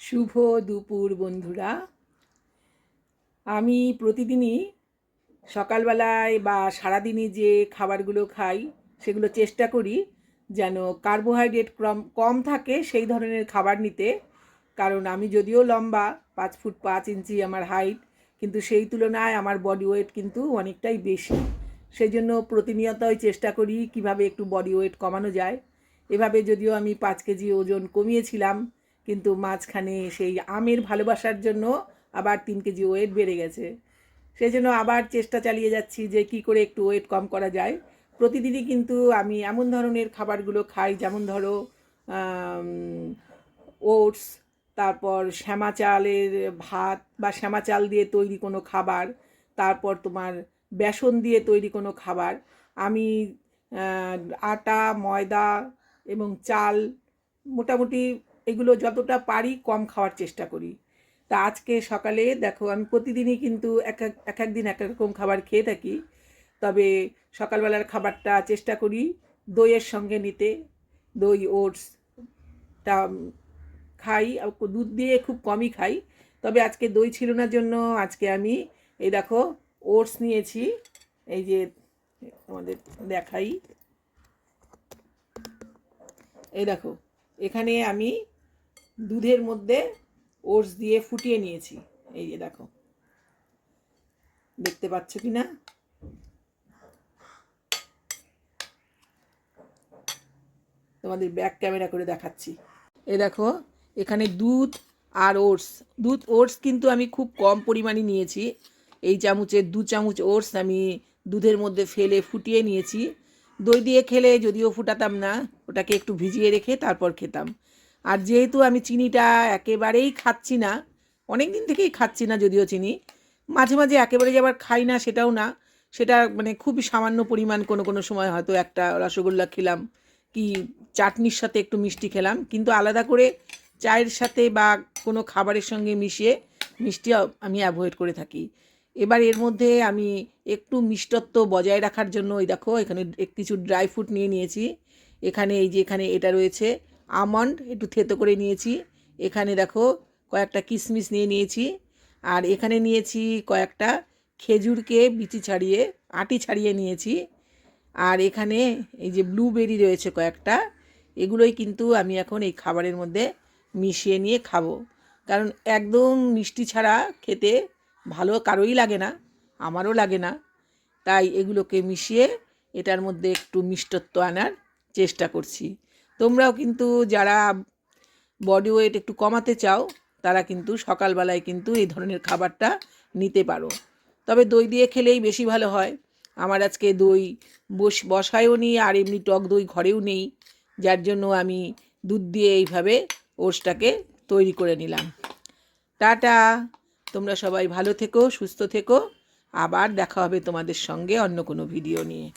শুভ দুপুর বন্ধুরা। আমি প্রতিদিনই সকালবেলায় বা সারাদিনই যে খাবারগুলো খাই, সেগুলো চেষ্টা করি যেন কার্বোহাইড্রেট কম কম থাকে সেই ধরনের খাবার নিতে। কারণ আমি যদিও লম্বা, পাঁচ ফুট পাঁচ ইঞ্চি আমার হাইট, কিন্তু সেই তুলনায় আমার বডি ওয়েট কিন্তু অনেকটাই বেশি। সেই জন্য প্রতিনিয়তই চেষ্টা করি কীভাবে একটু বডি ওয়েট কমানো যায়। এভাবে যদিও আমি পাঁচ কেজি ওজন কমিয়েছিলাম কিন্তু মাঝখানে সেই আমের ভালোবাসার জন্য আবার তিন কেজি ওয়েট বেড়ে গেছে। সেই জন্য আবার চেষ্টা চালিয়ে যাচ্ছি যে কি করে একটু ওয়েট কম করা যায়। প্রতিদিনই কিন্তু আমি এমন ধরনের খাবারগুলো খাই, যেমন ধরো ওটস, তারপর শ্যামা চালের ভাত বা শ্যামা চাল দিয়ে তৈরি কোনো খাবার, তারপর তোমার বেসন দিয়ে তৈরি কোনো খাবার। আমি আটা, ময়দা এবং চাল মোটামুটি এগুলো যতটা পারি কম খাওয়ার চেষ্টা করি। তা আজকে সকালে দেখো আমি প্রতিদিনই কিন্তু এক এক এক দিন এক রকম খাবার খেয়ে থাকি। তবে সকালবেলার খাবারটা চেষ্টা করি দইয়ের সঙ্গে নিতে। দই ওটসটা খাই দুধ দিয়ে খুব কমই খাই। তবে আজকে দই ছিল না জন্য আজকে আমি এই দেখো ওটস নিয়েছি। এই যে তোমাদের দেখাই। এই দেখো এখানে আমি দুধের মধ্যে ওটস দিয়ে ফুটিয়ে নিয়েছি। এই যে দেখো। দেখতে পাচ্ছ কি না? তোমাদের ব্যাক ক্যামেরা করে দেখাচ্ছি। এ দেখো, এখানে দুধ আর ওটস। দুধ, ওটস কিন্তু আমি খুব কম পরিমাণে নিয়েছি। এই চামচের দু চামচ ওটস আমি দুধের মধ্যে ফেলে ফুটিয়ে নিয়েছি। দই দিয়ে খেলে যদিও ফুটাতাম না, ওটাকে একটু ভিজিয়ে রেখে তারপর খেতাম। আর যেহেতু আমি চিনিটা একেবারেই খাচ্ছি না অনেক দিন থেকেই খাচ্ছি না যদিও চিনি, মাঝে মাঝে একেবারে যে আবার খাই না সেটাও না, সেটা মানে খুবই সামান্য পরিমাণ কোনো কোনো সময় হয়তো একটা রসগোল্লা খেলাম কি চাটনির সাথে একটু মিষ্টি খেলাম, কিন্তু আলাদা করে চায়ের সাথে বা কোনো খাবারের সঙ্গে মিশিয়ে মিষ্টি আমি অ্যাভয়েড করে থাকি। এবার এর মধ্যে আমি একটু মিষ্টত্ব বজায় রাখার জন্য ওই দেখো এখানে কিছু ড্রাই ফ্রুট নিয়ে নিয়েছি, এখানে এই যে এখানে এটা রয়েছে আমন্ড একটু থেতো করে নিয়েছি। এখানে দেখো কয়েকটা কিশমিশ নিয়ে নিয়েছি। আর এখানে নিয়েছি কয়েকটা খেজুরকে বিচি ছাড়িয়ে, আটি ছাড়িয়ে নিয়েছি। আর এখানে এই যে ব্লুবেরি রয়েছে কয়েকটা, এগুলোই কিন্তু আমি এখন এই খাবারের মধ্যে মিশিয়ে নিয়ে খাব। কারণ একদম মিষ্টি ছাড়া খেতে ভালো কারোই লাগে না, আমারও লাগে না। তাই এগুলোকে মিশিয়ে এটার মধ্যে একটু মিষ্টত্ব আনার চেষ্টা করছি। তোমরাও কিন্তু যারা বডি ওয়েট একটু কমাতে চাও, তারা কিন্তু সকালবেলায় কিন্তু এই ধরনের খাবারটা নিতে পারো। তবে দই দিয়ে খেলেই বেশি ভালো হয়। আমার আজকে দই বস, বসায়ও নি আর এমনি টক দই ঘরেও নেই। যার জন্য আমি দুধ দিয়ে এইভাবে ওটসটাকে তৈরি করে নিলাম। টাটা! তোমরা সবাই ভালো থেকো, সুস্থ থেকো। আবার দেখা হবে তোমাদের সঙ্গে অন্য কোনো ভিডিও নিয়ে।